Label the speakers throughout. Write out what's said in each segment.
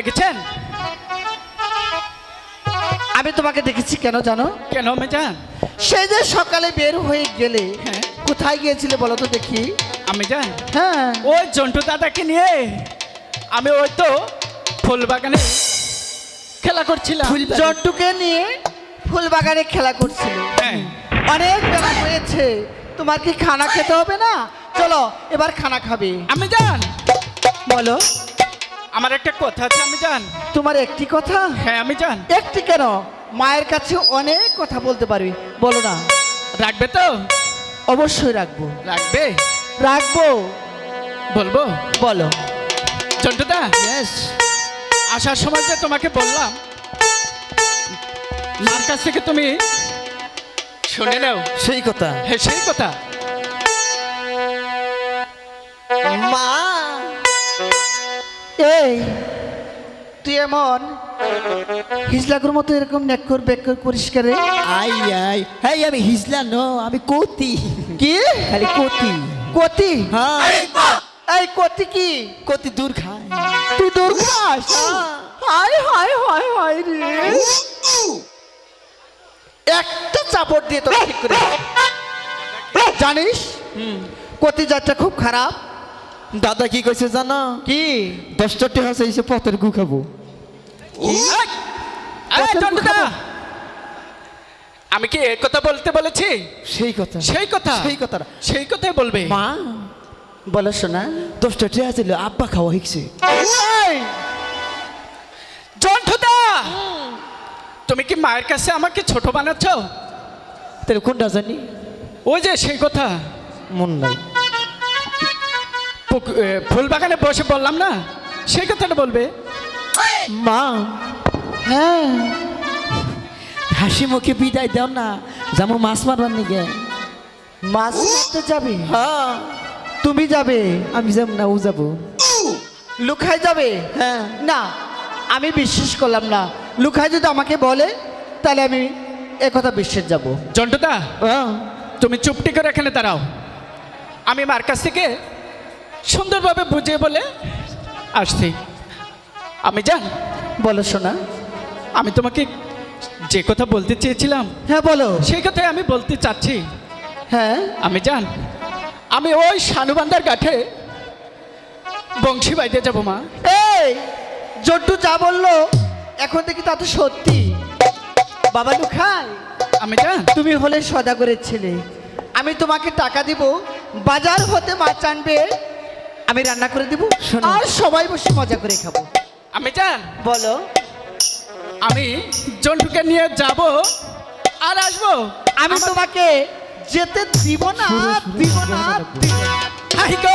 Speaker 1: ডেকেছেন
Speaker 2: আমি তোমাকে দেখেছি কেন জানো?
Speaker 1: কেন আমি যান
Speaker 2: সেই যে সকালে বের হয়ে গেলে
Speaker 1: হ্যাঁ।
Speaker 2: কোথায় গিয়েছিলে বলো তো দেখি।
Speaker 1: আমি যান
Speaker 2: হ্যাঁ।
Speaker 1: ওই জন্টু দাদাকে নিয়ে আমি ওই তো ফুল বাগানে খেলা করছিলাম।
Speaker 2: জন্টুকে নিয়ে ফুল বাগানে খেলা করছিলে
Speaker 1: হ্যাঁ।
Speaker 2: অনেক বেলা হয়েছে। তোমার কি খানা খেতে হবে না? চলো এবার খানা খাবে।
Speaker 1: আমি জান
Speaker 2: বলো।
Speaker 1: আমার একটা কথা আছে আমি যান
Speaker 2: তোমার একটি কথা?
Speaker 1: হ্যাঁ আমি যান
Speaker 2: একটি কেন? মায়ের কাছে অনেক কথা বলতে পারবি। বলো না।
Speaker 1: রাখবে তো?
Speaker 2: অবশ্যই রাখব।
Speaker 1: রাখবে?
Speaker 2: রাখব।
Speaker 1: বলব?
Speaker 2: বলো।
Speaker 1: জন্টুদা আসার সময় যে তোমাকে বললাম মার কাছ থেকে তুমি শুনে নাও।
Speaker 2: সেই কথা।
Speaker 1: হ্যাঁ সেই কথা।
Speaker 2: এই তুই এমন? হিজলাগুর মতো এরকম নেকর বেকর পরিষ্কার
Speaker 3: আই আই হ্যাঁ আমি হিজলা ন আমি কোতি।
Speaker 2: কি?
Speaker 3: খালি কোতি।
Speaker 2: কতি?
Speaker 3: হ্যাঁ।
Speaker 2: এই কতি কি?
Speaker 3: কোতি দূর খায়।
Speaker 2: তুই দূর খাস? হায়। হায় হায় হায় রে। একটা চাপড় দিয়ে তোকে ঠিক করে। জানিস? কতি যাত্রা খুব খারাপ।
Speaker 3: দাদা কি কইছে জানো?
Speaker 2: কি?
Speaker 3: দশটা টাকা চাইছে পথের গু খাব।
Speaker 1: আমি কি এ কথা বলতে বলেছি?
Speaker 3: সেই কথা।
Speaker 1: সেই কথা?
Speaker 3: সেই কথাটা
Speaker 1: সেই কথাই বলবে।
Speaker 3: মা
Speaker 2: বলো শোনা
Speaker 3: দশটা টাকা ছিল আব্বা খাওয়া শিখছে
Speaker 1: জন্টুদা তুমি কি মায়ের কাছে আমাকে ছোট বানাচ্ছ?
Speaker 3: তাহলে কোনটা জানি?
Speaker 1: ওই যে সেই কথা।
Speaker 3: মন নাই।
Speaker 1: ফুল বাগানে বসে বললাম না? সেই কথাটা বলবে।
Speaker 3: মা
Speaker 2: হ্যাঁ।
Speaker 3: হাসি মুখে বিদায় দাও না যেমন মাছ মারবার নিগে
Speaker 2: মাছ মারতে যাবে?
Speaker 3: হ্যাঁ।
Speaker 2: তুমি যাবে
Speaker 3: আমি যাব না ও যাব।
Speaker 2: লুকাই যাবে?
Speaker 3: হ্যাঁ।
Speaker 2: না আমি বিশ্বাস করলাম না। লুকাই যদি আমাকে বলে তাহলে আমি একথা বিশ্বাস যাব।
Speaker 1: জন্টুদা
Speaker 3: হ্যাঁ।
Speaker 1: তুমি চুপটি করে এখানে দাঁড়াও। আমি মার কাছ থেকে সুন্দরভাবে বুঝে বলে আসছি। আমি যান।
Speaker 2: বলো শোনা
Speaker 1: আমি তোমাকে যে কথা বলতে চেয়েছিলাম
Speaker 2: হ্যাঁ বলো।
Speaker 1: সেই কথাই আমি বলতে চাচ্ছি।
Speaker 2: হ্যাঁ।
Speaker 1: আমি যান। আমি ওই শানুবান্দার গাঠে বংশী বাইতে যাব মা।
Speaker 2: এই জন্টু যা বলল এখন দেখি তা তো সত্যি। বাবা লুখাই
Speaker 1: আমি জান
Speaker 2: তুমি হলে সদাগরের ছেলে। আমি তোমাকে টাকা দিব বাজার হতে মাছ আনবে আমি রান্না করে দেবো
Speaker 3: শোনো।
Speaker 2: আর সবাই বসে মজা করে খাব।
Speaker 1: আমি যান
Speaker 2: বলো।
Speaker 1: আমি জন্টুকে নিয়ে যাব আর আসব।
Speaker 2: আমি তোমাকে যেতে দিব না দিব না দেবী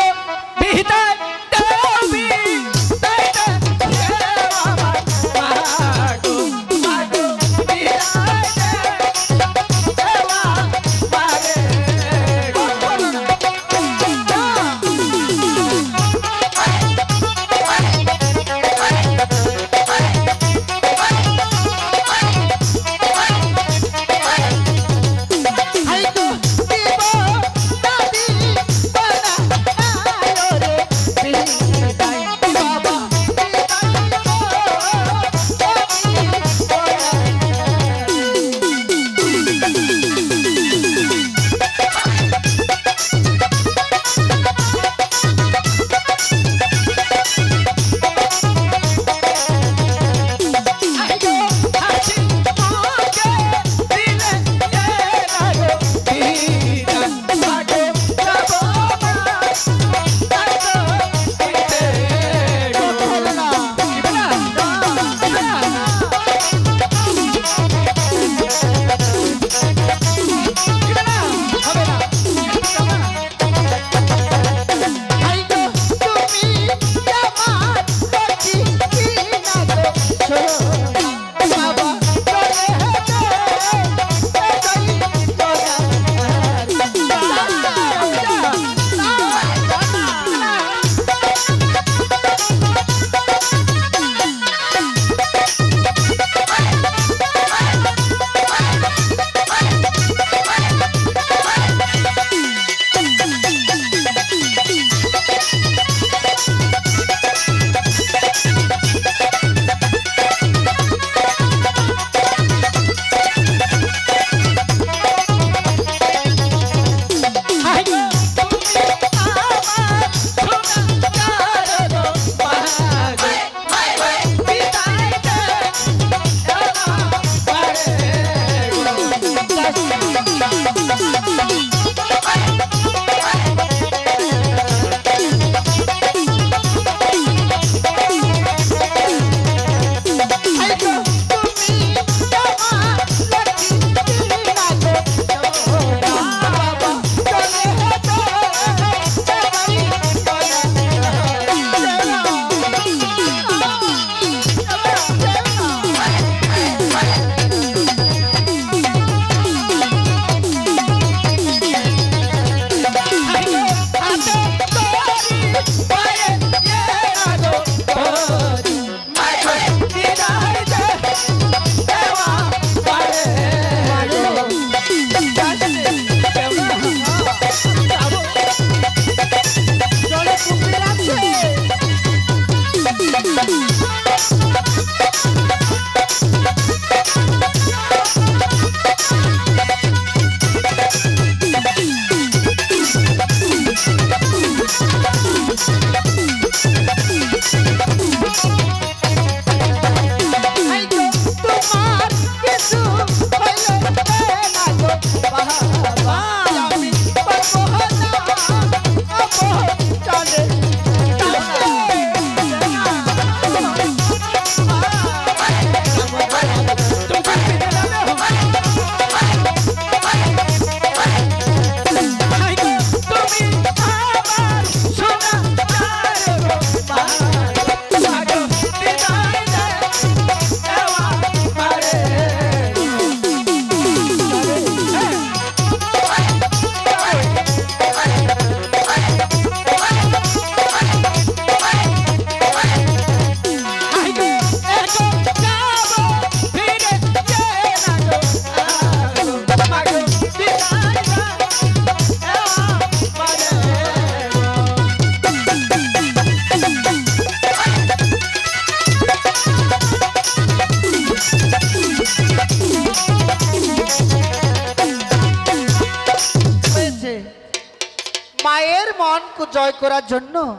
Speaker 2: মন কো- জয় করার জন্য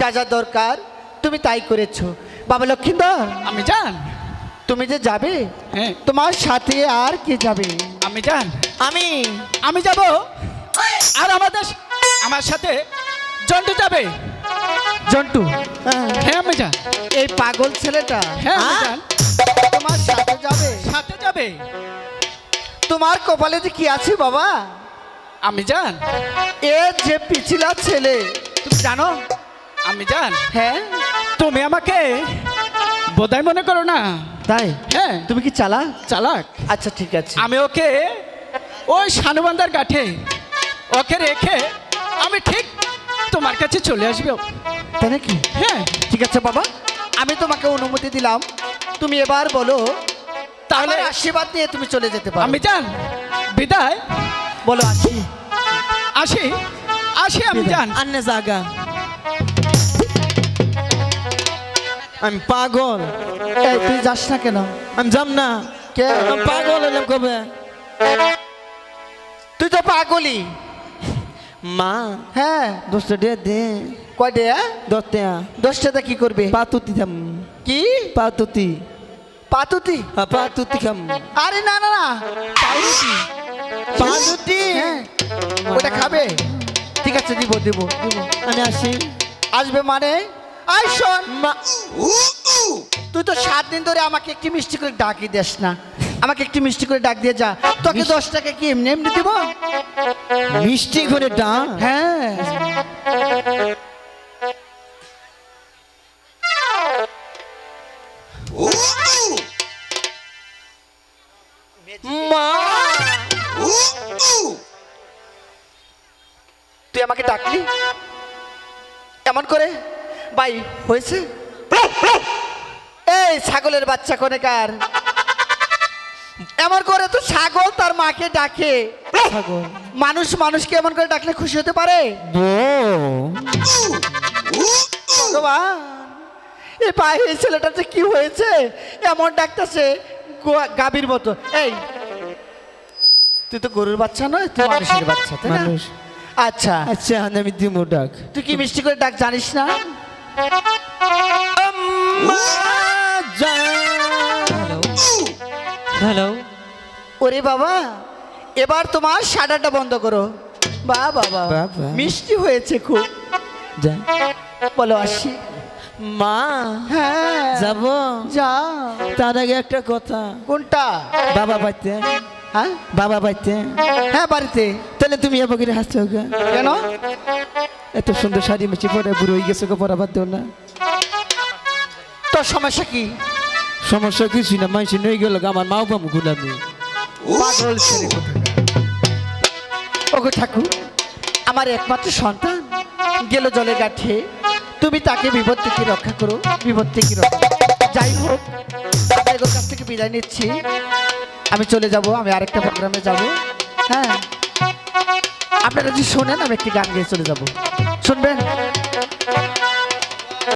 Speaker 2: যা যা দরকার তুমি তাই করেছ। বাবা লক্ষ্মীন্দর
Speaker 1: আমি জান।
Speaker 2: তুমি যে যাবে
Speaker 1: হ্যাঁ।
Speaker 2: তোমার সাথে আর কে যাবে?
Speaker 1: আমি জান।
Speaker 3: আমি।
Speaker 1: আমি যাব। আর আমাদের আমার সাথে জন্টু যাবে।
Speaker 2: জন্টু?
Speaker 1: হ্যাঁ। আমি জান।
Speaker 2: এই পাগল ছেলেটা?
Speaker 1: হ্যাঁ আমি জান।
Speaker 2: তোমার সাথে যাবে?
Speaker 1: সাথে যাবে।
Speaker 2: তোমার কপালে যে কি আছে বাবা?
Speaker 1: আমি জান।
Speaker 2: এ যে পিছিলা ছেলে।
Speaker 1: তুমি জানো? আমি জান।
Speaker 2: হ্যাঁ?
Speaker 1: তুমি আমাকে বোধহয় মনে করো না?
Speaker 2: তাই?
Speaker 1: হ্যাঁ।
Speaker 2: তুমি কি চালা
Speaker 1: চালাক।
Speaker 2: আচ্ছা ঠিক আছে।
Speaker 1: আমি ওকে ওই সানুবান্দার কাঠে ওকে রেখে আমি ঠিক তোমার কাছে চলে আসব।
Speaker 2: তাই নাকি?
Speaker 1: হ্যাঁ।
Speaker 2: ঠিক আছে বাবা। আমি তোমাকে অনুমতি দিলাম। তুমি এবার বলো তাহলে
Speaker 1: তাহলে
Speaker 2: আশীর্বাদ নিয়ে তুমি চলে যেতে পারো।
Speaker 1: আমি জান বিদায়।
Speaker 2: বলো আসি
Speaker 1: আসি আসি আমি জান
Speaker 3: আন্নে জাগা। আমি পাগল।
Speaker 2: এই তুই যাস না কেন?
Speaker 3: আমি যাম না।
Speaker 2: কে?
Speaker 3: আমি পাগল হলাম কবে?
Speaker 2: তুই তো পাগলি
Speaker 3: মা।
Speaker 2: হ্যাঁ
Speaker 3: দোস্ত দে দে।
Speaker 2: কয় দে
Speaker 3: দতে
Speaker 2: দশটাতে কি করবে?
Speaker 3: পাতুতি খাম
Speaker 2: কি?
Speaker 3: পাতুতি।
Speaker 2: পাতুতি?
Speaker 3: হ্যাঁ, পাতুতি খাম
Speaker 2: আরে না না না। পাউরুটি।
Speaker 3: পাতুতি
Speaker 2: হ্যাঁ। ওটা খাবে? ঠিক আছে দিব দিব। দিব
Speaker 3: আমি আসি।
Speaker 2: আসবে মানে? আই শোন। তুই তো সাত দিন ধরে আমাকে একটি মিষ্টি করে ডাকি দিস না। আমাকে একটি মিষ্টি করে ডাক দিয়ে যা। তোকে দশ টাকা কি এমনি এমনি দিব?
Speaker 3: মিষ্টি করে ডা
Speaker 2: হ্যাঁ।
Speaker 3: মা!
Speaker 2: তুই আমাকে ডাকলি? এমন করে? ভাই হয়েছে? এই ছাগলের বাচ্চা কোনেকার? এমন করে তো ছাগল তার মাকে ডাকে।
Speaker 3: ছাগল।
Speaker 2: মানুষ মানুষকে এমন করে ডাকলে খুশি হতে পারে? ভগবান এই পায়ে এই ছেলেটা যে কি হয়েছে? এমন ডাকতেছে গাভীর মতো। এই তুই তো গরুর বাচ্চা নয় তুই মানুষের বাচ্চা তাই না?
Speaker 3: মানুষ।
Speaker 2: আচ্ছা।
Speaker 3: আচ্ছা আমি দিমু ডাক।
Speaker 2: তুই কি মিষ্টি করে ডাক জানিস না?
Speaker 3: হ্যালো।
Speaker 2: ওরে বাবা এবার তোমার শাটারটা বন্ধ করো। বা বাবা
Speaker 3: বাবা।
Speaker 2: মিষ্টি হয়েছে খুব।
Speaker 3: যা।
Speaker 2: বলো আসি।
Speaker 3: মা
Speaker 2: হ্যাঁ।
Speaker 3: যাব।
Speaker 2: যা।
Speaker 3: তার আগে একটা কথা।
Speaker 2: কোনটা?
Speaker 3: বাবা বাইতে
Speaker 2: হ্যাঁ?
Speaker 3: বাবা বাড়িতে?
Speaker 2: হ্যাঁ বাড়িতে।
Speaker 3: তাহলে তুমি এবার করে হাসছো গা।
Speaker 2: কেন?
Speaker 3: এত সুন্দর শাড়ি মেচি পরে বুড়ো হয়ে গেছে গো পরাবার দেও না।
Speaker 2: তোর সমস্যা কি?
Speaker 3: সমস্যা কিছু না মাইসি নই গেল আমার মাও বাবু গুলামি
Speaker 2: ওগো ঠাকুর আমার একমাত্র সন্তান। গেল জলে গাঠে। তুমি তাকে বিপদ থেকে রক্ষা করো বিপদ থেকে রক্ষা যাই হোক আপনাদের কাছ থেকে বিদায় নিচ্ছি। আমি চলে যাব, আমি আরেকটা প্রোগ্রামে যাব। হ্যাঁ। আপনারা যদি শোনেন, আমি একটি গান গিয়ে চলে যাব। শুনবেন?